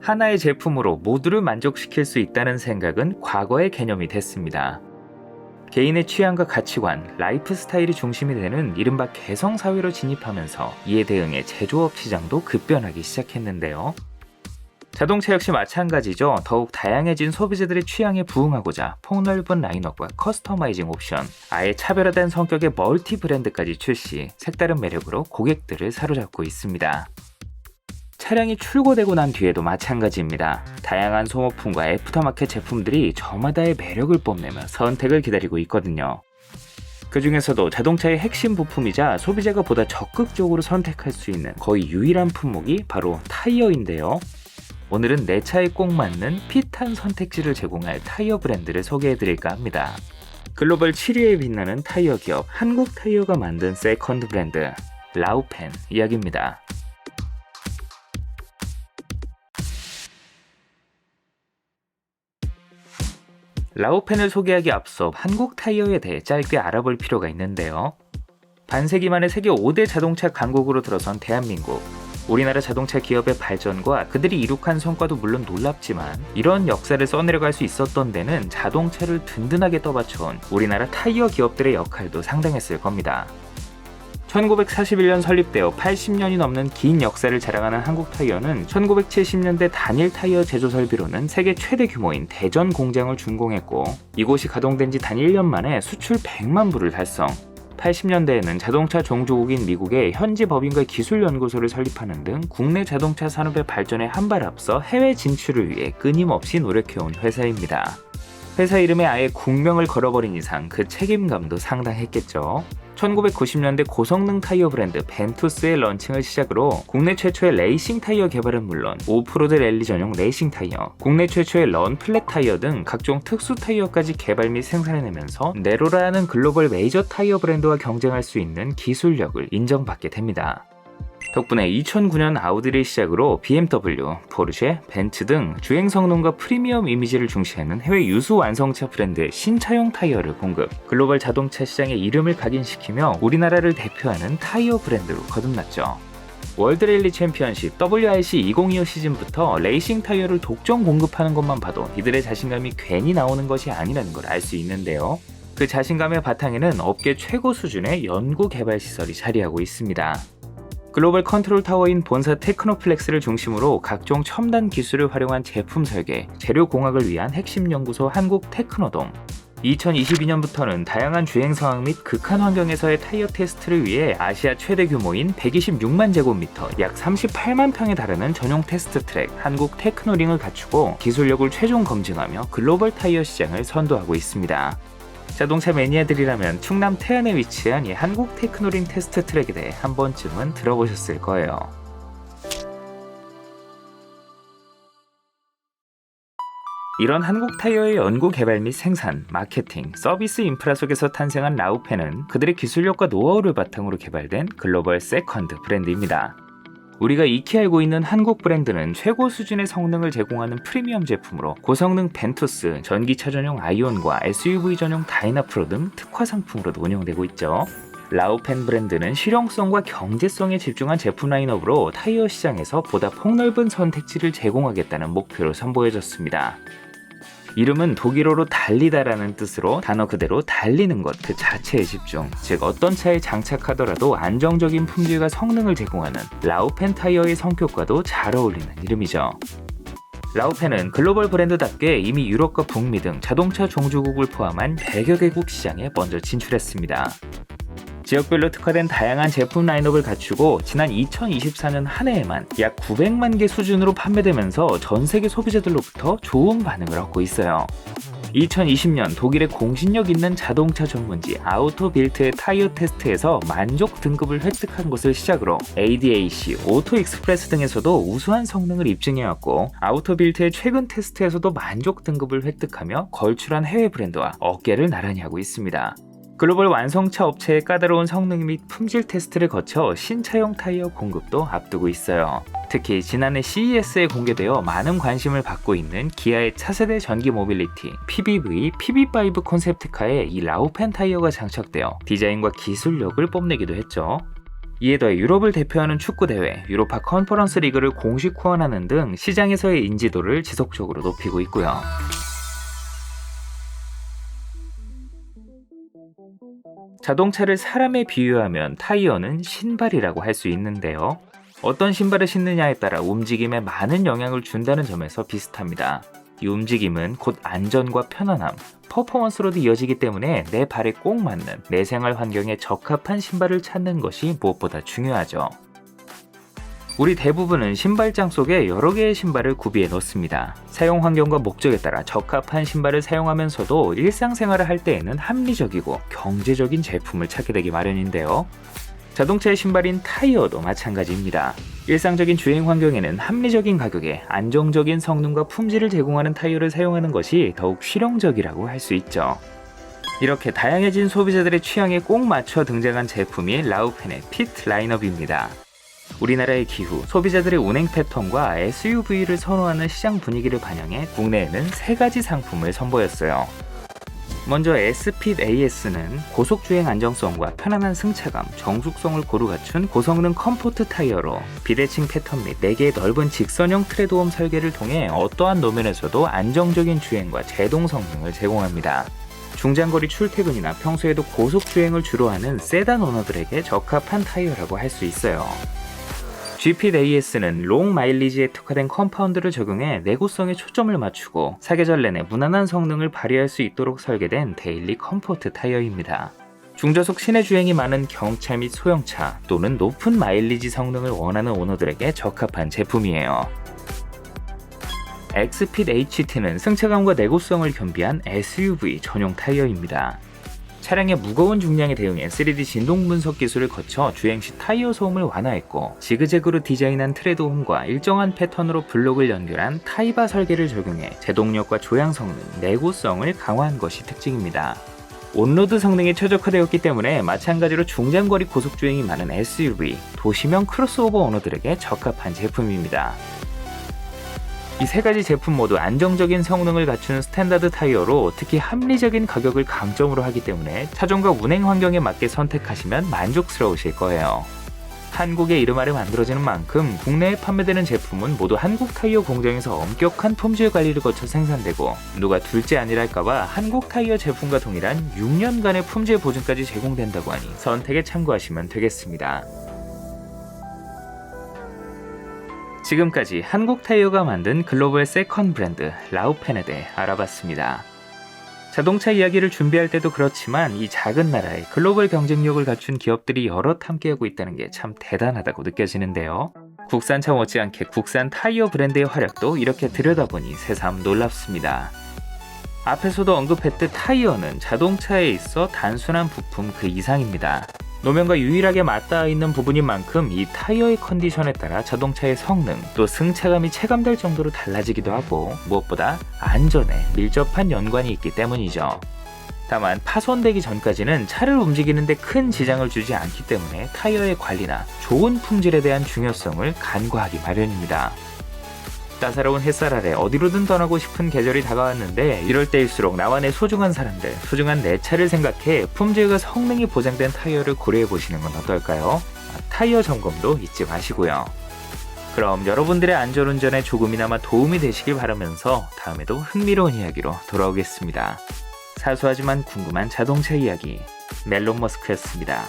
하나의 제품으로 모두를 만족시킬 수 있다는 생각은 과거의 개념이 됐습니다. 개인의 취향과 가치관, 라이프 스타일이 중심이 되는 이른바 개성사회로 진입하면서 이에 대응해 제조업 시장도 급변하기 시작했는데요. 자동차 역시 마찬가지죠. 더욱 다양해진 소비자들의 취향에 부응하고자 폭넓은 라인업과 커스터마이징 옵션, 아예 차별화된 성격의 멀티 브랜드까지 출시, 색다른 매력으로 고객들을 사로잡고 있습니다. 차량이 출고되고 난 뒤에도 마찬가지입니다. 다양한 소모품과 애프터마켓 제품들이 저마다의 매력을 뽐내며 선택을 기다리고 있거든요. 그 중에서도 자동차의 핵심 부품이자 소비자가 보다 적극적으로 선택할 수 있는 거의 유일한 품목이 바로 타이어인데요. 오늘은 내 차에 꼭 맞는 핏한 선택지를 제공할 타이어 브랜드를 소개해 드릴까 합니다. 글로벌 7위에 빛나는 타이어 기업 한국 타이어가 만든 세컨드 브랜드 라우펜 이야기입니다. 라우펜을 소개하기 앞서 한국 타이어에 대해 짧게 알아볼 필요가 있는데요. 반세기 만에 세계 5대 자동차 강국으로 들어선 대한민국. 우리나라 자동차 기업의 발전과 그들이 이룩한 성과도 물론 놀랍지만 이런 역사를 써내려갈 수 있었던 데는 자동차를 든든하게 떠받쳐온 우리나라 타이어 기업들의 역할도 상당했을 겁니다. 1941년 설립되어 80년이 넘는 긴 역사를 자랑하는 한국 타이어는 1970년대 단일 타이어 제조 설비로는 세계 최대 규모인 대전 공장을 준공했고 이곳이 가동된 지 단 1년 만에 수출 100만 부를 달성. 80년대에는 자동차 종주국인 미국의 현지 법인과 기술 연구소를 설립하는 등 국내 자동차 산업의 발전에 한 발 앞서 해외 진출을 위해 끊임없이 노력해온 회사입니다. 회사 이름에 아예 국명을 걸어버린 이상 그 책임감도 상당했겠죠. 1990년대 고성능 타이어 브랜드 벤투스의 런칭을 시작으로 국내 최초의 레이싱 타이어 개발은 물론 오프로드 랠리 전용 레이싱 타이어, 국내 최초의 런 플랫 타이어 등 각종 특수 타이어까지 개발 및 생산해내면서 네로라는 글로벌 메이저 타이어 브랜드와 경쟁할 수 있는 기술력을 인정받게 됩니다. 덕분에 2009년 아우디를 시작으로 BMW, 포르쉐, 벤츠 등 주행 성능과 프리미엄 이미지를 중시하는 해외 유수 완성차 브랜드의 신차용 타이어를 공급, 글로벌 자동차 시장에 이름을 각인시키며 우리나라를 대표하는 타이어 브랜드로 거듭났죠. 월드랠리 챔피언십 WRC 2025 시즌부터 레이싱 타이어를 독점 공급하는 것만 봐도 이들의 자신감이 괜히 나오는 것이 아니라는 걸 알 수 있는데요. 그 자신감의 바탕에는 업계 최고 수준의 연구 개발 시설이 자리하고 있습니다. 글로벌 컨트롤 타워인 본사 테크노플렉스를 중심으로 각종 첨단 기술을 활용한 제품 설계, 재료 공학을 위한 핵심 연구소 한국 테크노돔, 2022년부터는 다양한 주행 상황 및 극한 환경에서의 타이어 테스트를 위해 아시아 최대 규모인 126만 제곱미터, 약 38만 평에 달하는 전용 테스트 트랙 한국 테크노링을 갖추고 기술력을 최종 검증하며 글로벌 타이어 시장을 선도하고 있습니다. 자동차 매니아들이라면 충남 태안에 위치한 이 한국 테크노링 테스트 트랙에 대해 한 번쯤은 들어보셨을 거예요. 이런 한국 타이어의 연구 개발 및 생산, 마케팅, 서비스 인프라 속에서 탄생한 라우펜은 그들의 기술력과 노하우를 바탕으로 개발된 글로벌 세컨드 브랜드입니다. 우리가 익히 알고 있는 한국 브랜드는 최고 수준의 성능을 제공하는 프리미엄 제품으로 고성능 벤투스, 전기차 전용 아이온과 SUV 전용 다이나프로 등 특화 상품으로도 운영되고 있죠. 라우펜 브랜드는 실용성과 경제성에 집중한 제품 라인업으로 타이어 시장에서 보다 폭넓은 선택지를 제공하겠다는 목표를 선보여졌습니다. 이름은 독일어로 달리다라는 뜻으로 단어 그대로 달리는 것 그 자체에 집중, 즉 어떤 차에 장착하더라도 안정적인 품질과 성능을 제공하는 라우펜 타이어의 성격과도 잘 어울리는 이름이죠. 라우펜은 글로벌 브랜드답게 이미 유럽과 북미 등 자동차 종주국을 포함한 100여 개국 시장에 먼저 진출했습니다. 지역별로 특화된 다양한 제품 라인업을 갖추고 지난 2024년 한 해에만 약 900만 개 수준으로 판매되면서 전 세계 소비자들로부터 좋은 반응을 얻고 있어요. 2020년 독일의 공신력 있는 자동차 전문지 아우토빌트의 타이어 테스트에서 만족 등급을 획득한 것을 시작으로 ADAC, 오토 익스프레스 등에서도 우수한 성능을 입증해왔고 아우토빌트의 최근 테스트에서도 만족 등급을 획득하며 걸출한 해외 브랜드와 어깨를 나란히 하고 있습니다. 글로벌 완성차 업체의 까다로운 성능 및 품질 테스트를 거쳐 신차용 타이어 공급도 앞두고 있어요. 특히 지난해 CES에 공개되어 많은 관심을 받고 있는 기아의 차세대 전기 모빌리티 PBV, PB5 콘셉트카에 이 라우펜 타이어가 장착되어 디자인과 기술력을 뽐내기도 했죠. 이에 더해 유럽을 대표하는 축구 대회 유로파 컨퍼런스 리그를 공식 후원하는 등 시장에서의 인지도를 지속적으로 높이고 있고요. 자동차를 사람에 비유하면 타이어는 신발이라고 할 수 있는데요. 어떤 신발을 신느냐에 따라 움직임에 많은 영향을 준다는 점에서 비슷합니다. 이 움직임은 곧 안전과 편안함, 퍼포먼스로도 이어지기 때문에 내 발에 꼭 맞는 내 생활 환경에 적합한 신발을 찾는 것이 무엇보다 중요하죠. 우리 대부분은 신발장 속에 여러 개의 신발을 구비해 놓습니다. 사용 환경과 목적에 따라 적합한 신발을 사용하면서도 일상생활을 할 때에는 합리적이고 경제적인 제품을 찾게 되기 마련인데요. 자동차의 신발인 타이어도 마찬가지입니다. 일상적인 주행 환경에는 합리적인 가격에 안정적인 성능과 품질을 제공하는 타이어를 사용하는 것이 더욱 실용적이라고 할 수 있죠. 이렇게 다양해진 소비자들의 취향에 꼭 맞춰 등장한 제품이 라우펜의 피트 라인업입니다. 우리나라의 기후, 소비자들의 운행 패턴과 SUV를 선호하는 시장 분위기를 반영해 국내에는 세 가지 상품을 선보였어요. 먼저 S핏 AS는 고속주행 안정성과 편안한 승차감, 정숙성을 고루 갖춘 고성능 컴포트 타이어로 비대칭 패턴 및 4개의 넓은 직선형 트레드홈 설계를 통해 어떠한 노면에서도 안정적인 주행과 제동 성능을 제공합니다. 중장거리 출퇴근이나 평소에도 고속주행을 주로 하는 세단 오너들에게 적합한 타이어라고 할 수 있어요. GP AS는 롱 마일리지에 특화된 컴파운드를 적용해 내구성에 초점을 맞추고 사계절 내내 무난한 성능을 발휘할 수 있도록 설계된 데일리 컴포트 타이어입니다. 중저속 시내 주행이 많은 경차 및 소형차 또는 높은 마일리지 성능을 원하는 오너들에게 적합한 제품이에요. 엑스핏 HT는 승차감과 내구성을 겸비한 SUV 전용 타이어입니다. 차량의 무거운 중량에 대응해 3D 진동 분석 기술을 거쳐 주행 시 타이어 소음을 완화했고 지그재그로 디자인한 트레드 홈과 일정한 패턴으로 블록을 연결한 타이바 설계를 적용해 제동력과 조향 성능, 내구성을 강화한 것이 특징입니다. 온로드 성능이 최적화되었기 때문에 마찬가지로 중장거리 고속주행이 많은 SUV, 도시명 크로스오버 오너들에게 적합한 제품입니다. 이 세 가지 제품 모두 안정적인 성능을 갖춘 스탠다드 타이어로 특히 합리적인 가격을 강점으로 하기 때문에 차종과 운행 환경에 맞게 선택하시면 만족스러우실 거예요. 한국의 이름 아래 만들어지는 만큼 국내에 판매되는 제품은 모두 한국 타이어 공장에서 엄격한 품질 관리를 거쳐 생산되고 누가 둘째 아니랄까봐 한국 타이어 제품과 동일한 6년간의 품질 보증까지 제공된다고 하니 선택에 참고하시면 되겠습니다. 지금까지 한국 타이어가 만든 글로벌 세컨 브랜드 라우펜에 대해 알아봤습니다. 자동차 이야기를 준비할 때도 그렇지만 이 작은 나라에 글로벌 경쟁력을 갖춘 기업들이 여럿 함께하고 있다는 게 참 대단하다고 느껴지는데요. 국산차 못지않게 국산 타이어 브랜드의 활약도 이렇게 들여다보니 새삼 놀랍습니다. 앞에서도 언급했듯 타이어는 자동차에 있어 단순한 부품 그 이상입니다. 노면과 유일하게 맞닿아 있는 부분인 만큼 이 타이어의 컨디션에 따라 자동차의 성능 또 승차감이 체감될 정도로 달라지기도 하고 무엇보다 안전에 밀접한 연관이 있기 때문이죠. 다만 파손되기 전까지는 차를 움직이는데 큰 지장을 주지 않기 때문에 타이어의 관리나 좋은 품질에 대한 중요성을 간과하기 마련입니다. 따사로운 햇살 아래 어디로든 떠나고 싶은 계절이 다가왔는데 이럴 때일수록 나와 내 소중한 사람들, 소중한 내 차를 생각해 품질과 성능이 보장된 타이어를 고려해 보시는 건 어떨까요? 아, 타이어 점검도 잊지 마시고요. 그럼 여러분들의 안전운전에 조금이나마 도움이 되시길 바라면서 다음에도 흥미로운 이야기로 돌아오겠습니다. 사소하지만 궁금한 자동차 이야기 멜론 머스크였습니다.